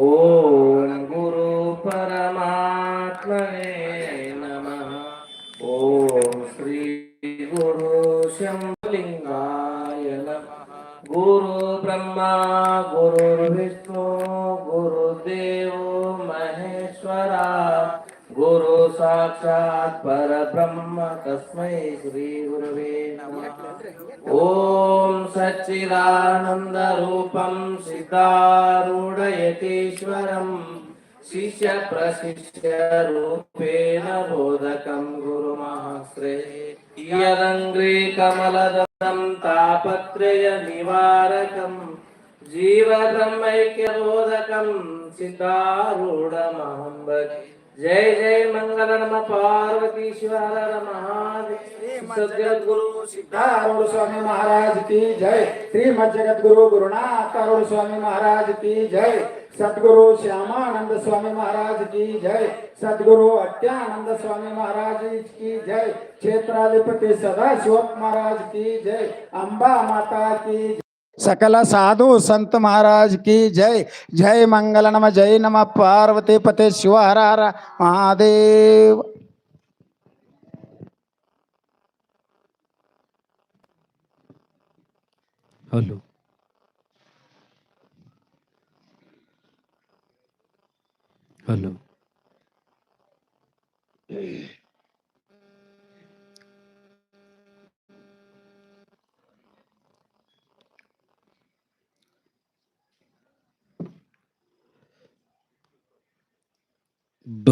ఓం గురు పరమాత్మనే నమ. ఓం శ్రీ గురు శంభలింగాయ నమ. గురు బ్రహ్మ గురు విష్ణు గురుదేవో మహేశ్వర. గురు సాక్షాత్ పరబ్రహ్మ తస్మై శ్రీ గురువే నమ. ఓం సచ్చిదానందరూ రూపం సిద్ధారూఢయతీశ్వరం. శిష్య ప్రశిష్య రూపేణ బోధకం గురు మహాశ్రే యదంగ్రీ కమలదం తాపత్రయ నివారకం. జీవబ్రహ్మైక్య బోధకం సిద్ధారూఢమహం जय जय मंगल नम। महादेव सद्गुरु सिद्धारूढ़ स्वामी महाराज की जय। श्रीमद जगत गुरु गुरुनाथ अरुण स्वामी महाराज की जय। सदगुरु श्यामानंद स्वामी महाराज की जय। सदगुरु अत्यानंद स्वामी महाराज की जय। क्षेत्राधिपति सदाशिव महाराज की जय। अंबा माता की। सकल साधु संत महाराज की जय। जय मंगल नम, जय नम, पार्वती पते शिव, हर हर महादेव। हेलो। हेलो।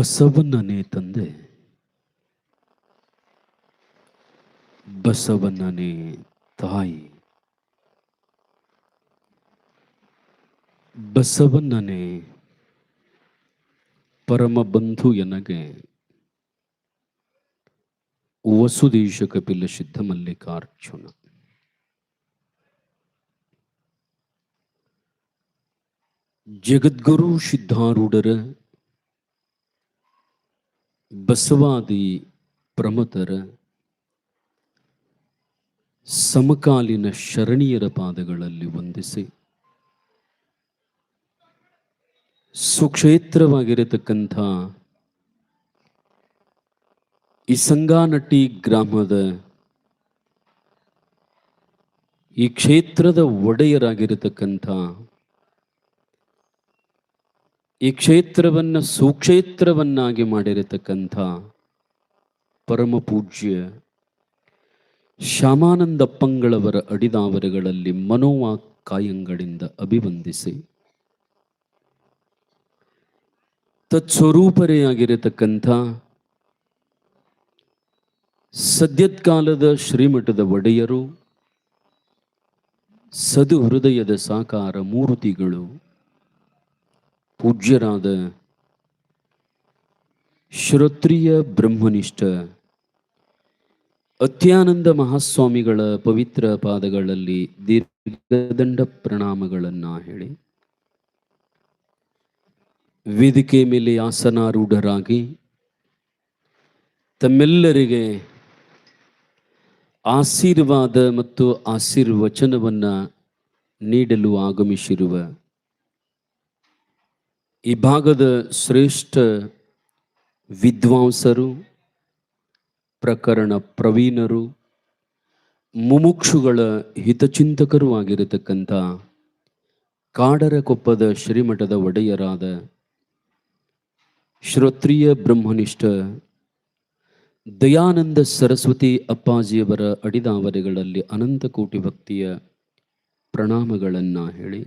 ಬಸವಣ್ಣನೇ ತಂದೆ. ಬಸವಣ್ಣನೇ ತಾಯಿ. ಬಸವಣ್ಣನೇ ಪರಮ ಬಂಧು ಎನಗೆ. ವಸುದೇಶ ಕಪಿಲ ಸಿದ್ಧ ಮಲ್ಲಿಕಾರ್ಜುನ. ಜಗದ್ಗುರು ಸಿದ್ಧಾರೂಢರ ಬಸವಾದಿ ಪ್ರಮತರ ಸಮಕಾಲೀನ ಶರಣೀಯರ ಪಾದಗಳಲ್ಲಿ ವಂದಿಸಿ ಸುಕ್ಷೇತ್ರವಾಗಿರತಕ್ಕಂಥ ಈ ಸಂಗಾನಟ್ಟಿ ಗ್ರಾಮದ ಈ ಕ್ಷೇತ್ರದ ಒಡೆಯರಾಗಿರತಕ್ಕಂಥ ಈ ಕ್ಷೇತ್ರವನ್ನು ಸುಕ್ಷೇತ್ರವನ್ನಾಗಿ ಮಾಡಿರತಕ್ಕಂಥ ಪರಮ ಪೂಜ್ಯ ಶ್ಯಾಮಾನಂದಪ್ಪಂಗಳವರ ಅಡಿದಾವರಗಳಲ್ಲಿ ಮನೋವಾ ಕಾಯಂಗಳಿಂದ ಅಭಿವಂದಿಸಿ ತತ್ಸ್ವರೂಪರೆಯಾಗಿರತಕ್ಕಂಥ ಸದ್ಯತ್ಕಾಲದ ಶ್ರೀಮಠದ ಒಡೆಯರು ಸದು ಹೃದಯದ ಸಾಕಾರ ಮೂರ್ತಿಗಳು ಪೂಜ್ಯರಾದ ಶ್ರೋತ್ರಿಯ ಬ್ರಹ್ಮನಿಷ್ಠ, ಅತ್ಯಾನಂದ ಮಹಾಸ್ವಾಮಿಗಳ ಪವಿತ್ರ ಪಾದಗಳಲ್ಲಿ ದೀರ್ಘದಂಡ ಪ್ರಣಾಮಗಳನ್ನು ಹೇಳಿ, ವೇದಿಕೆ ಮೇಲೆ ಆಸನಾರೂಢರಾಗಿ ತಮ್ಮೆಲ್ಲರಿಗೆ ಆಶೀರ್ವಾದ ಮತ್ತು ಆಶೀರ್ವಚನವನ್ನು ನೀಡಲು ಆಗಮಿಸಿರುವ ಈ ಭಾಗದ ಶ್ರೇಷ್ಠ ವಿದ್ವಾಂಸರು, ಪ್ರಕರಣ ಪ್ರವೀಣರು, ಮುಮುಕ್ಷುಗಳ ಹಿತಚಿಂತಕರೂ ಆಗಿರತಕ್ಕಂಥ ಕಾಡರಕೊಪ್ಪದ ಶ್ರೀಮಠದ ಒಡೆಯರಾದ ಶ್ರೋತ್ರಿಯ ಬ್ರಹ್ಮನಿಷ್ಠ ದಯಾನಂದ ಸರಸ್ವತಿ ಅಪ್ಪಾಜಿಯವರ ಅಡಿದಾವರೆಗಳಲ್ಲಿ ಅನಂತ ಕೋಟಿ ಭಕ್ತಿಯ ಪ್ರಣಾಮಗಳನ್ನು ಹೇಳಿ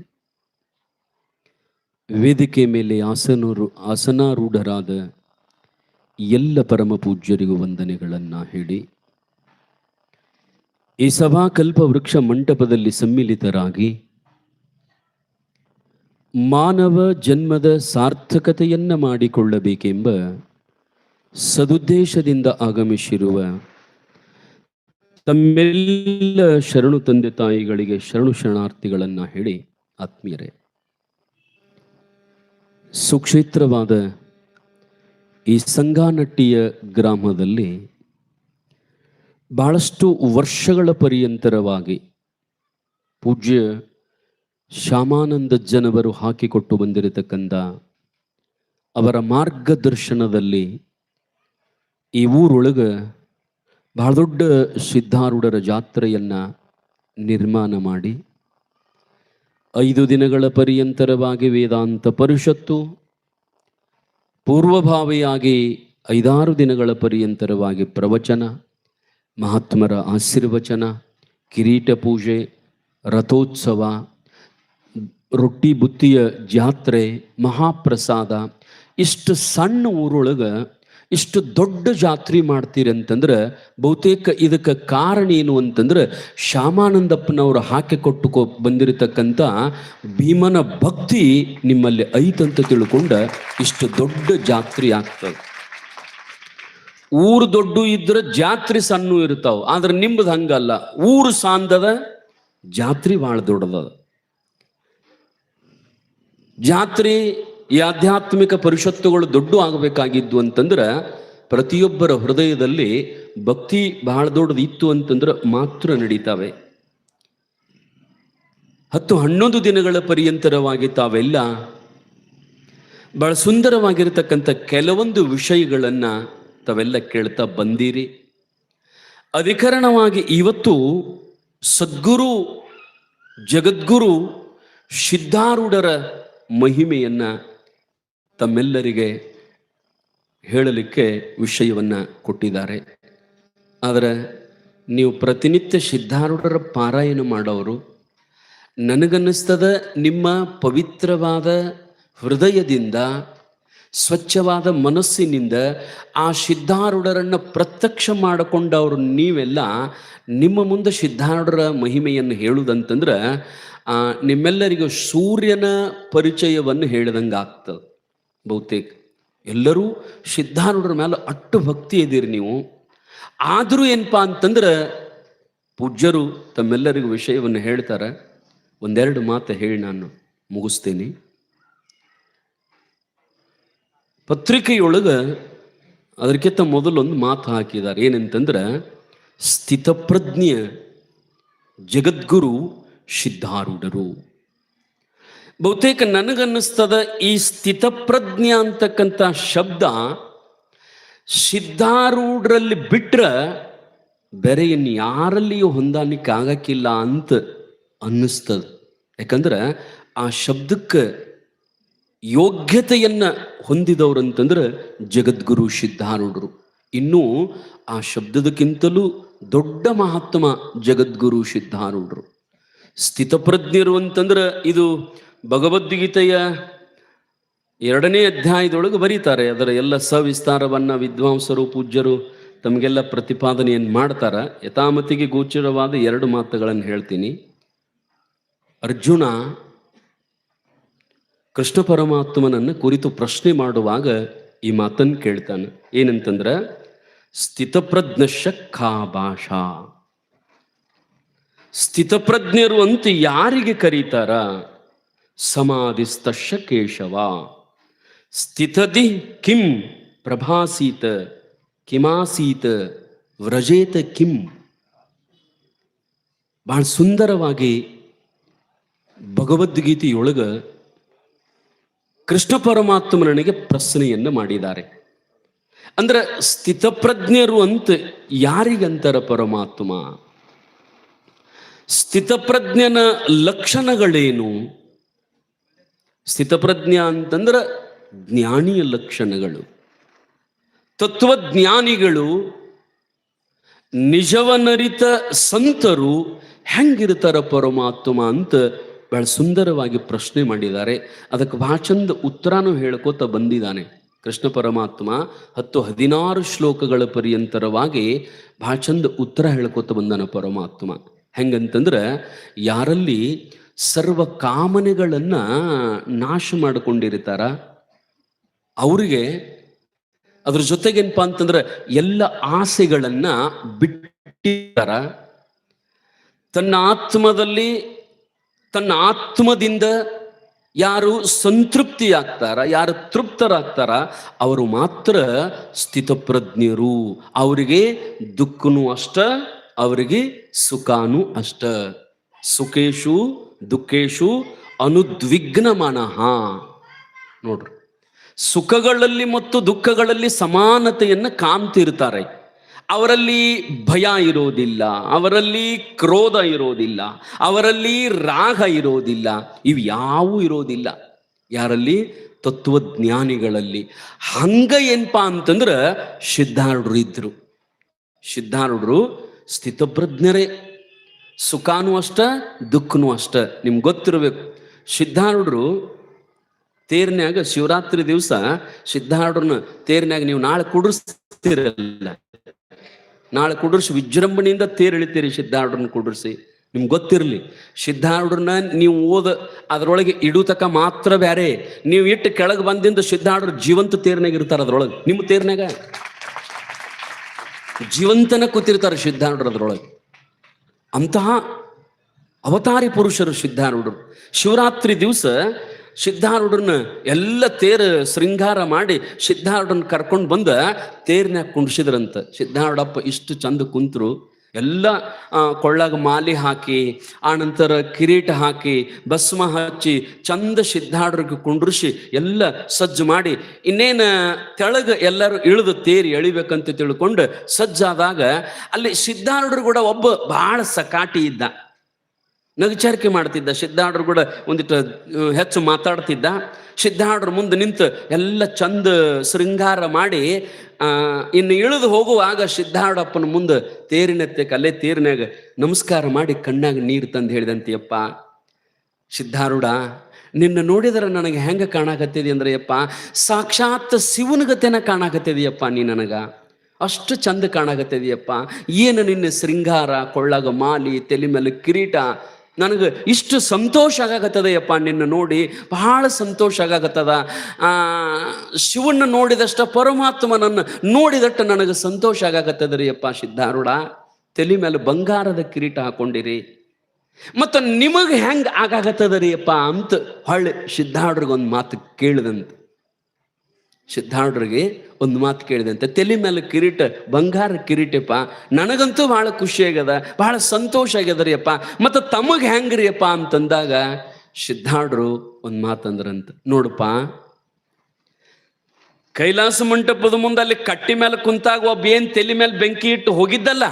ವೇದಿಕೆ ಮೇಲೆ ಆಸನರು, ಆಸನಾರೂಢರಾದ ಎಲ್ಲ ಪರಮ ಪೂಜ್ಯರಿಗೂ ವಂದನೆಗಳನ್ನು ಹೇಳಿ, ಈ ಸಭಾಕಲ್ಪ ವೃಕ್ಷ ಮಂಟಪದಲ್ಲಿ ಸಮ್ಮಿಲಿತರಾಗಿ ಮಾನವ ಜನ್ಮದ ಸಾರ್ಥಕತೆಯನ್ನ ಮಾಡಿಕೊಳ್ಳಬೇಕೆಂಬ ಸದುದ್ದೇಶದಿಂದ ಆಗಮಿಸಿರುವ ತಮ್ಮೆಲ್ಲ ಶರಣು ತಂದೆ ತಾಯಿಗಳಿಗೆ ಶರಣು ಶರಣಾರ್ಥಿಗಳನ್ನು ಹೇಳಿ, ಆತ್ಮೀಯರೇ. ಸುಕ್ಷೇತ್ರವಾದ ಈ ಸಂಗಾನಟ್ಟಿಯ ಗ್ರಾಮದಲ್ಲಿ ಬಹಳಷ್ಟು ವರ್ಷಗಳ ಪರ್ಯಂತರವಾಗಿ ಪೂಜ್ಯ ಶ್ಯಾಮಾನಂದಜ್ಜನವರು ಹಾಕಿಕೊಟ್ಟು ಬಂದಿರತಕ್ಕಂಥ ಅವರ ಮಾರ್ಗದರ್ಶನದಲ್ಲಿ ಈ ಊರೊಳಗೆ ಬಹಳ ದೊಡ್ಡ ಸಿದ್ಧಾರೂಢರ ಜಾತ್ರೆಯನ್ನು ನಿರ್ಮಾಣ ಮಾಡಿ ಐದು ದಿನಗಳ ಪರ್ಯಂತರವಾಗಿ ವೇದಾಂತ ಪರಿಷತ್ತು ಪೂರ್ವಭಾವಿಯಾಗಿ ಐದಾರು ದಿನಗಳ ಪರ್ಯಂತರವಾಗಿ ಪ್ರವಚನ, ಮಹಾತ್ಮರ ಆಶೀರ್ವಚನ, ಕಿರೀಟ ಪೂಜೆ, ರಥೋತ್ಸವ, ರೊಟ್ಟಿ ಬುತ್ತಿಯ ಜಾತ್ರೆ, ಮಹಾಪ್ರಸಾದ, ಇಷ್ಟು ಸಣ್ಣ ಊರೊಳಗೆ ಇಷ್ಟು ದೊಡ್ಡ ಜಾತ್ರೆ ಮಾಡ್ತೀರಿ ಅಂತಂದ್ರೆ ಬಹುತೇಕ ಇದಕ್ಕೆ ಕಾರಣ ಏನು ಅಂತಂದ್ರೆ ಶ್ಯಾಮಾನಂದಪ್ಪನವರು ಹಾಕಿಕೊಟ್ಟು ಬಂದಿರತಕ್ಕಂಥ ಭೀಮನ ಭಕ್ತಿ ನಿಮ್ಮಲ್ಲಿ ಐತಂತ ತಿಳ್ಕೊಂಡ ಇಷ್ಟು ದೊಡ್ಡ ಜಾತ್ರೆ ಆಗ್ತದೆ. ಊರು ದೊಡ್ಡ ಇದ್ರೆ ಜಾತ್ರೆ ಸಣ್ಣ ಇರ್ತಾವ, ಆದ್ರೆ ನಿಮ್ಮದು ಹಂಗಲ್ಲ. ಊರು ಸಾಂದದ ಜಾತ್ರೆ ಭಾಳ ದೊಡ್ಡದ ಜಾತ್ರೆ ಈ ಆಧ್ಯಾತ್ಮಿಕ ಪರಿಷತ್ತುಗಳು ದೊಡ್ಡ ಆಗಬೇಕಾಗಿದ್ದು ಅಂತಂದ್ರೆ ಪ್ರತಿಯೊಬ್ಬರ ಹೃದಯದಲ್ಲಿ ಭಕ್ತಿ ಬಹಳ ದೊಡ್ಡದು ಇತ್ತು ಅಂತಂದ್ರೆ ಮಾತ್ರ ನಡೀತಾವೆ. ಹತ್ತು ಹನ್ನೊಂದು ದಿನಗಳ ಪರ್ಯಂತರವಾಗಿ ತಾವೆಲ್ಲ ಬಹಳ ಸುಂದರವಾಗಿರತಕ್ಕಂಥ ಕೆಲವೊಂದು ವಿಷಯಗಳನ್ನ ತಾವೆಲ್ಲ ಕೇಳ್ತಾ ಬಂದಿರಿ. ಅಧಿಕರಣವಾಗಿ ಇವತ್ತು ಸದ್ಗುರು, ಜಗದ್ಗುರು, ಸಿದ್ಧಾರೂಢರ ಮಹಿಮೆಯನ್ನ ತಮ್ಮೆಲ್ಲರಿಗೆ ಹೇಳಲಿಕ್ಕೆ ವಿಷಯವನ್ನು ಕೊಟ್ಟಿದ್ದಾರೆ. ಆದರೆ ನೀವು ಪ್ರತಿನಿತ್ಯ ಸಿದ್ಧಾರೂಢರ ಪಾರಾಯಣ ಮಾಡೋರು, ನನಗನ್ನಿಸ್ತದ ನಿಮ್ಮ ಪವಿತ್ರವಾದ ಹೃದಯದಿಂದ, ಸ್ವಚ್ಛವಾದ ಮನಸ್ಸಿನಿಂದ ಆ ಸಿದ್ಧಾರೂಢರನ್ನು ಪ್ರತ್ಯಕ್ಷ ಮಾಡಿಕೊಂಡವರು ನೀವೆಲ್ಲ ನಿಮ್ಮ ಮುಂದೆ ಸಿದ್ಧಾರೂಢರ ಮಹಿಮೆಯನ್ನು ಹೇಳುವುದಂತಂದ್ರೆ ನಿಮ್ಮೆಲ್ಲರಿಗೂ ಸೂರ್ಯನ ಪರಿಚಯವನ್ನು ಹೇಳಿದಂಗೆ ಆಗ್ತದೆ ಬಹುತೇಕ. ಎಲ್ಲರೂ ಸಿದ್ಧಾರೂಢರ ಮೇಲೆ ಅಟ್ಟು ಭಕ್ತಿ ಇದ್ದೀರಿ ನೀವು. ಆದರೂ ಏನಪ್ಪಾ ಅಂತಂದ್ರೆ ಪೂಜ್ಯರು ತಮ್ಮೆಲ್ಲರಿಗೂ ವಿಷಯವನ್ನು ಹೇಳ್ತಾರೆ. ಒಂದೆರಡು ಮಾತು ಹೇಳಿ ನಾನು ಮುಗಿಸ್ತೀನಿ. ಪತ್ರಿಕೆಯೊಳಗೆ ಅದಕ್ಕಿಂತ ಮೊದಲೊಂದು ಮಾತು ಹಾಕಿದ್ದಾರೆ. ಏನಂತಂದ್ರೆ ಸ್ಥಿತಪ್ರಜ್ಞೆ ಜಗದ್ಗುರು ಸಿದ್ಧಾರೂಢರು. ಬಹುತೇಕ ನನಗನ್ನಿಸ್ತದ ಈ ಸ್ಥಿತಪ್ರಜ್ಞ ಅಂತಕ್ಕಂಥ ಶಬ್ದ ಸಿದ್ಧಾರೂಢರಲ್ಲಿ ಬಿಟ್ರೆ ಬೇರೆ ಇನ್ನು ಯಾರಲ್ಲಿಯೂ ಹೊಂದಾಣಿಕೆ ಆಗಕ್ಕಿಲ್ಲ ಅಂತ ಅನ್ನಿಸ್ತದ. ಯಾಕಂದ್ರೆ ಆ ಶಬ್ದಕ್ಕೆ ಯೋಗ್ಯತೆಯನ್ನ ಹೊಂದಿದವರು ಅಂತಂದ್ರೆ ಜಗದ್ಗುರು ಸಿದ್ಧಾರೂಢರು. ಇನ್ನು ಆ ಶಬ್ದದಕ್ಕಿಂತಲೂ ದೊಡ್ಡ ಮಹಾತ್ಮ ಜಗದ್ಗುರು ಸಿದ್ಧಾರೂಢರು. ಸ್ಥಿತಪ್ರಜ್ಞರು ಅಂತಂದ್ರೆ ಇದು ಭಗವದ್ಗೀತೆಯ ಎರಡನೇ ಅಧ್ಯಾಯದೊಳಗೆ ಬರೀತಾರೆ. ಅದರ ಎಲ್ಲ ಸವಿಸ್ತಾರವನ್ನ ವಿದ್ವಾಂಸರು, ಪೂಜ್ಯರು ತಮಗೆಲ್ಲ ಪ್ರತಿಪಾದನೆಯನ್ನು ಮಾಡ್ತಾರ. ಯಥಾಮತಿಗೆ ಗೋಚರವಾದ ಎರಡು ಮಾತುಗಳನ್ನು ಹೇಳ್ತೀನಿ. ಅರ್ಜುನ ಕೃಷ್ಣ ಪರಮಾತ್ಮನನ್ನು ಕುರಿತು ಪ್ರಶ್ನೆ ಮಾಡುವಾಗ ಈ ಮಾತನ್ನು ಕೇಳ್ತಾನೆ. ಏನಂತಂದ್ರ ಸ್ಥಿತಪ್ರಜ್ಞ ಖಾ ಭಾಷಾ ಸ್ಥಿತಪ್ರಜ್ಞರು ಅಂತ ಯಾರಿಗೆ ಕರೀತಾರ? ಸಮಾಧಿಸ್ತಶ ಕೇಶವ ಸ್ಥಿತದಿ ಕಿಂ ಪ್ರಭಾಸೀತ, ಕಿಮಾಸೀತ, ವ್ರಜೇತ ಕಿಂ. ಬಹಳ ಸುಂದರವಾಗಿ ಭಗವದ್ಗೀತೆಯೊಳಗ ಕೃಷ್ಣ ಪರಮಾತ್ಮ ನನಗೆ ಪ್ರಶ್ನೆಯನ್ನು ಮಾಡಿದ್ದಾರೆ. ಅಂದ್ರೆ ಸ್ಥಿತಪ್ರಜ್ಞರು ಅಂತ ಯಾರಿಗಂತಾರ ಪರಮಾತ್ಮ? ಸ್ಥಿತಪ್ರಜ್ಞನ ಲಕ್ಷಣಗಳೇನು? ಸ್ಥಿತಪ್ರಜ್ಞ ಅಂತಂದ್ರೆ ಜ್ಞಾನಿಯ ಲಕ್ಷಣಗಳು. ತತ್ವಜ್ಞಾನಿಗಳು ನಿಜವನರಿತ ಸಂತರು ಹೆಂಗಿರ್ತಾರ ಪರಮಾತ್ಮ ಅಂತ ಬಹಳ ಸುಂದರವಾಗಿ ಪ್ರಶ್ನೆ ಮಾಡಿದ್ದಾರೆ. ಅದಕ್ಕೆ ಬಹಳ ಚಂದ ಉತ್ತರನೂ ಹೇಳ್ಕೋತ ಬಂದಿದ್ದಾನೆ. ಕೃಷ್ಣ ಪರಮಾತ್ಮ ಹತ್ತು ಹದಿನಾರು ಶ್ಲೋಕಗಳ ಪರ್ಯಂತರವಾಗಿ ಬಹಳ ಚಂದ ಉತ್ತರ ಹೇಳ್ಕೋತ ಬಂದಾನ ಪರಮಾತ್ಮ. ಹೆಂಗಂತಂದ್ರೆ ಯಾರಲ್ಲಿ ಸರ್ವ ಕಾಮನೆಗಳನ್ನ ನಾಶ ಮಾಡಿಕೊಂಡಿರ್ತಾರ. ಅವರಿಗೆ ಅದ್ರ ಜೊತೆಗೇನಪ್ಪ ಅಂತಂದ್ರೆ ಎಲ್ಲ ಆಸೆಗಳನ್ನ ಬಿಟ್ಟಿರ್ತಾರ. ತನ್ನ ಆತ್ಮದಲ್ಲಿ, ತನ್ನ ಆತ್ಮದಿಂದ ಯಾರು ಸಂತೃಪ್ತಿ ಸಂತೃಪ್ತಿಯಾಗ್ತಾರ, ಯಾರು ತೃಪ್ತರಾಗ್ತಾರ, ಅವರು ಮಾತ್ರ ಸ್ಥಿತಪ್ರಜ್ಞರು. ಅವರಿಗೆ ದುಃಖನೂ ಅಷ್ಟ, ಅವರಿಗೆ ಸುಖಾನು ಅಷ್ಟ. ಸುಖೇಶು ದುಃಖೇಶು ಅನುದ್ವಿಗ್ನ ಮನಃ ನೋಡ್ರಿ, ಸುಖಗಳಲ್ಲಿ ಮತ್ತು ದುಃಖಗಳಲ್ಲಿ ಸಮಾನತೆಯನ್ನು ಕಾಣ್ತಿರ್ತಾರೆ. ಅವರಲ್ಲಿ ಭಯ ಇರೋದಿಲ್ಲ, ಅವರಲ್ಲಿ ಕ್ರೋಧ ಇರೋದಿಲ್ಲ, ಅವರಲ್ಲಿ ರಾಗ ಇರೋದಿಲ್ಲ, ಇವು ಯಾವೂ ಇರೋದಿಲ್ಲ. ಯಾರಲ್ಲಿ? ತತ್ವಜ್ಞಾನಿಗಳಲ್ಲಿ. ಹಂಗ ಏನಪ್ಪಾ ಅಂತಂದ್ರೆ ಸಿದ್ಧಾರೂಢರು ಇದ್ರು ಸಿದ್ಧಾರೂಢರು ಸ್ಥಿತಪ್ರಜ್ಞರೇ. ಸುಖಾನು ಅಷ್ಟ, ದುಃಖನೂ ಅಷ್ಟ. ನಿಮ್ಗೆ ಗೊತ್ತಿರಬೇಕು. ಸಿದ್ಧಾರೂಢರು ತೇರ್ನ್ಯಾಗ ಶಿವರಾತ್ರಿ ದಿವಸ ಸಿದ್ಧಾರೂಢರನ್ನ ತೇರ್ನ್ಯಾಗ ನೀವು ನಾಳೆ ಕುಡಿಸ್ತಿರಲ್ಲ ನಾಳೆ ಕುಡಿಸಿ ವಿಜೃಂಭಣೆಯಿಂದ ತೇರ್ ಇಳಿತೀರಿ ಸಿದ್ಧಾರೂಢರನ್ನ ಕುಡಿಸಿ ನಿಮ್ಗೆ ಗೊತ್ತಿರಲಿ. ಸಿದ್ಧಾರೂಢರನ್ನ ನೀವು ಓದ, ಅದರೊಳಗೆ ಇಡುತಕ ಮಾತ್ರ ಬೇರೆ ನೀವು ಇಟ್ಟು ಕೆಳಗೆ ಬಂದಿಂದ ಸಿದ್ಧಾರೂಢರು ಜೀವಂತ ತೇರ್ನಾಗ ಇರ್ತಾರೆ ಅದರೊಳಗೆ. ನಿಮ್ಮ ತೇರ್ನಾಗ ಜೀವಂತನ ಕೂತಿರ್ತಾರೆ ಸಿದ್ಧಾರೂಢರು ಅದ್ರೊಳಗೆ. ಅಂತಹ ಅವತಾರಿ ಪುರುಷರು ಸಿದ್ಧಾರೂಢರು. ಶಿವರಾತ್ರಿ ದಿವಸ ಸಿದ್ಧಾರೂಢರನ್ನ ಎಲ್ಲ ತೇರ ಶೃಂಗಾರ ಮಾಡಿ ಸಿದ್ಧಾರೂಢನ ಕರ್ಕೊಂಡು ಬಂದ ತೇರ್ನ್ಯಾಗ ಕುಂಡ್ಸಿದ್ರಂತ. ಸಿದ್ಧಾರೂಢಪ್ಪ ಇಷ್ಟು ಚಂದ ಕುಂತರು. ಎಲ್ಲ ಕೊಳ್ಳಾಗ ಮಾಲಿ ಹಾಕಿ ಆನಂತರ ಕಿರೀಟ ಹಾಕಿ, ಭಸ್ಮ ಹಚ್ಚಿ, ಚಂದ ಸಿದ್ಧಾಡ್ರಿಗೆ ಕುಂಡ್ರಿಸಿ, ಎಲ್ಲ ಸಜ್ಜು ಮಾಡಿ, ಇನ್ನೇನು ತೆಳಗ ಎಲ್ಲರೂ ಇಳಿದು ತೇರಿ ಎಳಿಬೇಕಂತ ತಿಳ್ಕೊಂಡು ಸಜ್ಜಾದಾಗ ಅಲ್ಲಿ ಸಿದ್ಧಾರ್ಡ್ರು ಕೂಡ ಒಬ್ಬ ಬಹಳ ಸಕಾಟಿ ಇದ್ದ. ನಗಚಾರಿಕೆ ಮಾಡ್ತಿದ್ದ. ಸಿದ್ಧಾಡ್ರು ಕೂಡ ಒಂದಿಟ್ಟು ಹೆಚ್ಚು ಮಾತಾಡ್ತಿದ್ದ. ಸಿದ್ಧಾರ್ಢರು ಮುಂದೆ ನಿಂತು ಎಲ್ಲ ಚಂದ ಶೃಂಗಾರ ಮಾಡಿ ಇನ್ನು ಇಳಿದು ಹೋಗುವಾಗ ಸಿದ್ಧಾಡಪ್ಪನ ಮುಂದೆ ತೇರಿನತ್ತೆ ಅಲ್ಲೇ ತೇರಿನಾಗ ನಮಸ್ಕಾರ ಮಾಡಿ ಕಣ್ಣಾಗ ನೀರು ತಂದು ಹೇಳಿದಂತೆಯಪ್ಪ. ಸಿದ್ಧಾರೂಢ, ನಿನ್ನ ನೋಡಿದ್ರೆ ನನಗೆ ಹೆಂಗೆ ಕಾಣಾಕತ್ತಿದೆ ಅಂದ್ರೆ ಯಪ್ಪ, ಸಾಕ್ಷಾತ್ ಶಿವನಗತೆನ ಕಾಣಾಕತ್ತಿದೆಯಪ್ಪ ನೀ ನನಗ. ಅಷ್ಟು ಚಂದ ಕಾಣಾಕತ್ತಿದೆಯಪ್ಪ. ಏನು ನಿನ್ನ ಶೃಂಗಾರ, ಕೊಳ್ಳಾಗ ಮಾಲಿ, ತಲೆ ಮೇಲೆ ಕಿರೀಟ ನನಗೆ ಇಷ್ಟು ಸಂತೋಷ ಆಗಾಕತ್ತದಯ್ಯಪ್ಪ ನಿನ್ನ ನೋಡಿ, ಬಹಳ ಸಂತೋಷ ಆಗತ್ತದ ಶಿವನ ನೋಡಿದಷ್ಟ ಪರಮಾತ್ಮನನ್ನು ನೋಡಿದಟ್ಟು ನನಗೆ ಸಂತೋಷ ಆಗಾಕತ್ತದ್ರಿ ಅಪ್ಪ ಸಿದ್ಧಾರೂಢ. ತಲೆ ಮೇಲೆ ಬಂಗಾರದ ಕಿರೀಟ ಹಾಕೊಂಡಿರಿ. ಮತ್ತು ನಿಮಗೆ ಹೆಂಗೆ ಆಗಾಗತ್ತದರಿ ಅಪ್ಪ ಅಂತ ಹೊಳ್ಳಿ ಸಿದ್ಧಾರೂಢರಿಗೊಂದು ಮಾತು ಕೇಳಿದಂತೆ. ಸಿದ್ಧಾರ್ಡ್ರಿಗೆ ಒಂದು ಮಾತು ಕೇಳಿದಂತೆ, ತಲೆ ಮೇಲೆ ಕಿರೀಟ, ಬಂಗಾರ ಕಿರೀಟಪ್ಪ, ನನಗಂತೂ ಭಾಳ ಖುಷಿ ಆಗ್ಯದ ಭಾಳ ಸಂತೋಷ ಆಗ್ಯದ್ರಿ ಅಪ್ಪ ಮತ್ತು ತಮಗೆ ಹೆಂಗ್ರಿ ಅಪ್ಪ ಅಂತಂದಾಗ ಸಿದ್ಧಾರ್ಡ್ರು ಒಂದು ಮಾತಂದ್ರಂತ, ನೋಡಪ್ಪ. ಕೈಲಾಸ ಮಂಟಪದ ಮುಂದೆ ಅಲ್ಲಿ ಕಟ್ಟಿ ಮೇಲೆ ಕುಂತಾಗ ಒಬ್ಬ ಏನ್ ತಲೆ ಮೇಲೆ ಬೆಂಕಿ ಇಟ್ಟು ಹೋಗಿದ್ದಲ್ಲ,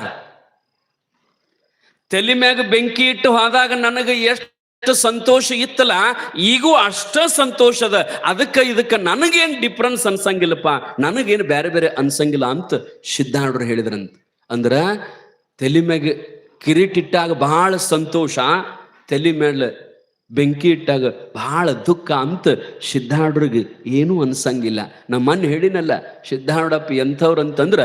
ತಲೆ ಮ್ಯಾಗ ಬೆಂಕಿ ಇಟ್ಟು ಹೋದಾಗ ನನಗೆ ಎಷ್ಟು ಸಂತೋಷ ಇತ್ತಲ್ಲ, ಈಗೂ ಅಷ್ಟ ಸಂತೋಷದ ಅದಕ್ಕೆ ಇದಕ್ಕೆ ನನಗೇನು ಡಿಫ್ರೆನ್ಸ್ ಅನ್ಸಂಗಿಲ್ಲಪ್ಪ. ನನಗೇನು ಬೇರೆ ಬೇರೆ ಅನ್ಸಂಗಿಲ್ಲ ಅಂತ ಸಿದ್ಧಾರ್ಡ್ರು ಹೇಳಿದ್ರಂತ. ಅಂದ್ರ, ತಲೆ ಮ್ಯಾಗ ಕಿರೀಟಿಟ್ಟಾಗ ಬಹಳ ಸಂತೋಷ, ತಲೆ ಮೇಲೆ ಬೆಂಕಿ ಇಟ್ಟಾಗ ಬಹಳ ದುಃಖ ಅಂತ ಸಿದ್ಧಾರ್ಡ್ರಿಗೆ ಏನೂ ಅನ್ಸಂಗಿಲ್ಲ. ನಮ್ಮ ಮನ್ ಹೇಳಿನಲ್ಲ ಸಿದ್ಧಾರ್ಡಪ್ಪ ಎಂಥವ್ರು ಅಂತಂದ್ರ,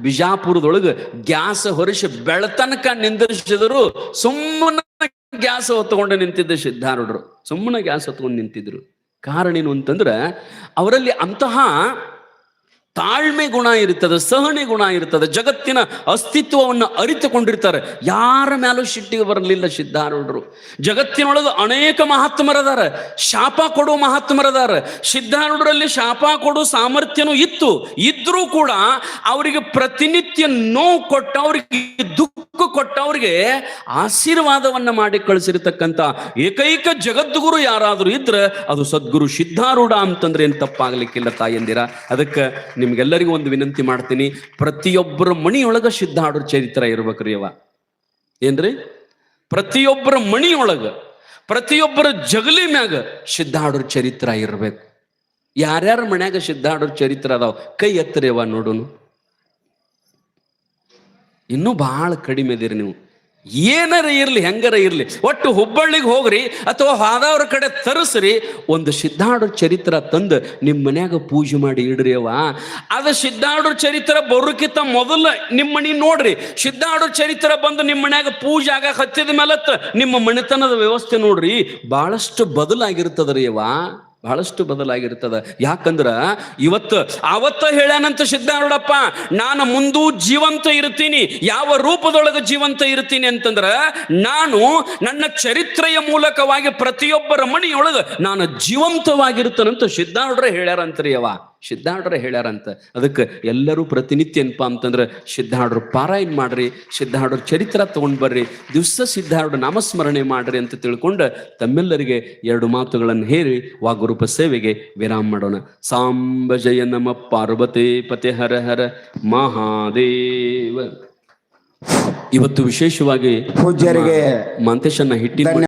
ಬಿಜಾಪುರದೊಳಗೆ ಗ್ಯಾಸ್ ಹೊರಿಸಿ ಬೆಳತನಕ ನಿಂದಿರಿಸಿದ್ರು ಸುಮ್ಮನೆ ಗ್ಯಾಸ್ ಹೊತ್ಕೊಂಡು ನಿಂತಿದ್ದ ಸಿದ್ಧಾರೂಢರು. ಸುಮ್ಮನೆ ಗ್ಯಾಸ್ ಹೊತ್ಕೊಂಡು ನಿಂತಿದ್ರು. ಕಾರಣ ಏನು ಅಂತಂದ್ರೆ ಅವರಲ್ಲಿ ಅಂತಹ ತಾಳ್ಮೆ ಗುಣ ಇರ್ತದೆ, ಸಹನೆ ಗುಣ ಇರ್ತದೆ, ಜಗತ್ತಿನ ಅಸ್ತಿತ್ವವನ್ನು ಅರಿತುಕೊಂಡಿರ್ತಾರೆ. ಯಾರ ಮೇಲೂ ಶಿಟ್ಟಿಗೆ ಬರಲಿಲ್ಲ ಸಿದ್ಧಾರೂಢರು. ಜಗತ್ತಿನೊಳಗೆ ಅನೇಕ ಮಹಾತ್ಮರದಾರ ಶಾಪ ಕೊಡೋ ಮಹಾತ್ಮರದಾರ ಸಿದ್ಧಾರೂಢರಲ್ಲಿ ಶಾಪ ಕೊಡೋ ಸಾಮರ್ಥ್ಯನೂ ಇತ್ತು. ಇದ್ರೂ ಕೂಡ ಅವರಿಗೆ ಪ್ರತಿನಿತ್ಯ ನೋವು ಕೊಟ್ಟವ್ರಿಗೆ ದುಃಖ ಕೊಟ್ಟ ಕೊಟ್ಟವ್ರಿಗೆ ಆಶೀರ್ವಾದವನ್ನ ಮಾಡಿ ಕಳಿಸಿರ್ತಕ್ಕಂಥ ಏಕೈಕ ಜಗದ್ಗುರು ಯಾರಾದರೂ ಇದ್ರೆ ಅದು ಸದ್ಗುರು ಸಿದ್ಧಾರೂಢ ಅಂತಂದ್ರೆ ಏನು ತಪ್ಪಾಗ್ಲಿಕ್ಕಿಲ್ಲ ತಾಯಂದಿರ. ಅದಕ್ಕೆ ನಿಮ್ಗೆಲ್ಲರಿಗೂ ಒಂದು ವಿನಂತಿ ಮಾಡ್ತೀನಿ. ಪ್ರತಿಯೊಬ್ಬರ ಮಣಿಯೊಳಗ ಸಿದ್ಧಾರೂಢ ಚರಿತ್ರ ಇರ್ಬೇಕ್ರಿ ಅವ. ಏನ್ರಿ? ಪ್ರತಿಯೊಬ್ಬರ ಮಣಿಯೊಳಗ, ಪ್ರತಿಯೊಬ್ಬರ ಜಗಲಿ ಮ್ಯಾಗ ಸಿದ್ಧಾರೂಢ ಚರಿತ್ರ ಇರ್ಬೇಕು. ಯಾರ್ಯಾರ ಮನ್ಯಾಗ ಸಿದ್ಧಾರೂಢ ಚರಿತ್ರ ಅದಾವ? ಕೈ ಎತ್ತರಿ ಅವ ನೋಡುನು. ಇನ್ನೂ ಬಹಳ ಕಡಿಮೆ ಇದೀರಿ ನೀವು. ಏನಾರ ಇರಲಿ, ಹೆಂಗಾರ ಇರಲಿ, ಒಟ್ಟು ಹುಬ್ಬಳ್ಳಿಗೆ ಹೋಗ್ರಿ ಅಥವಾ ಹಾದವ್ರ ಕಡೆ ತರಿಸ್ರಿ, ಒಂದು ಸಿದ್ಧಾಡು ಚರಿತ್ರ ತಂದು ನಿಮ್ಮ ಮನ್ಯಾಗ ಪೂಜೆ ಮಾಡಿ ಇಡ್ರಿ ಅವ ಅದು ಸಿದ್ಧಾಡು ಚರಿತ್ರ ಬರೋಕ್ಕಿಂತ ಮೊದಲು ನಿಮ್ಮ ಮನೆ ನೋಡ್ರಿ ಸಿದ್ಧಾಡು ಚರಿತ್ರ ಬಂದು ನಿಮ್ಮ ಮನ್ಯಾಗ ಪೂಜೆ ಆಗಕ್ಕೆ ಹತ್ತಿದ ಮೇಲತ್ತ ನಿಮ್ಮ ಮನೆತನದ ವ್ಯವಸ್ಥೆ ನೋಡ್ರಿ ಬಹಳಷ್ಟು ಬದಲಾಗಿರ್ತದ್ರಿ ಅವ ಬಹಳಷ್ಟು ಬದಲಾಗಿರ್ತದ ಯಾಕಂದ್ರ ಇವತ್ತು ಅವತ್ತ ಹೇಳ್ಯಾನಂತ ಸಿದ್ಧಾರೂಢಪ್ಪ ನಾನು ಮುಂದೂ ಜೀವಂತ ಇರ್ತೀನಿ, ಯಾವ ರೂಪದೊಳಗೆ ಜೀವಂತ ಇರ್ತೀನಿ ಅಂತಂದ್ರ, ನಾನು ನನ್ನ ಚರಿತ್ರೆಯ ಮೂಲಕವಾಗಿ ಪ್ರತಿಯೊಬ್ಬರ ಮಣಿಯೊಳಗೆ ನಾನು ಜೀವಂತವಾಗಿರ್ತೇನಂತ ಸಿದ್ಧಾರೂಢ ಹೇಳ್ಯಾರಂತ್ರಿ ಅವ. ಸಿದ್ಧಾರ್ಡ್ರ ಹೇಳ್ಯಾರಂತ. ಅದಕ್ಕೆ ಎಲ್ಲರೂ ಪ್ರತಿನಿತ್ಯ ಏನಪ್ಪ ಅಂತಂದ್ರೆ ಸಿದ್ಧಾರ್ಡ್ರು ಪಾರಾಯಣ ಮಾಡ್ರಿ ಸಿದ್ಧಾರ್ಡ್ರ ಚರಿತ್ರ ತಗೊಂಡ್ ಬರ್ರಿ ದಿವಸ ಸಿದ್ಧಾಡ್ರ ನಾಮಸ್ಮರಣೆ ಮಾಡ್ರಿ ಅಂತ ತಿಳ್ಕೊಂಡು ತಮ್ಮೆಲ್ಲರಿಗೆ ಎರಡು ಮಾತುಗಳನ್ನು ಹೇರಿ ವಾಗುರೂಪ ಸೇವೆಗೆ ವಿರಾಮ ಮಾಡೋಣ. ಸಾಂಬ ಜಯ ನಮ ಪಾರ್ವತಿ ಪತೆ ಹರ ಹರ ಮಹಾದೇವ. ಇವತ್ತು ವಿಶೇಷವಾಗಿ ಪೂಜ್ಯರಿಗೆ ಮಂತೇಶನ್ನ ಹಿಟ್ಟಿನ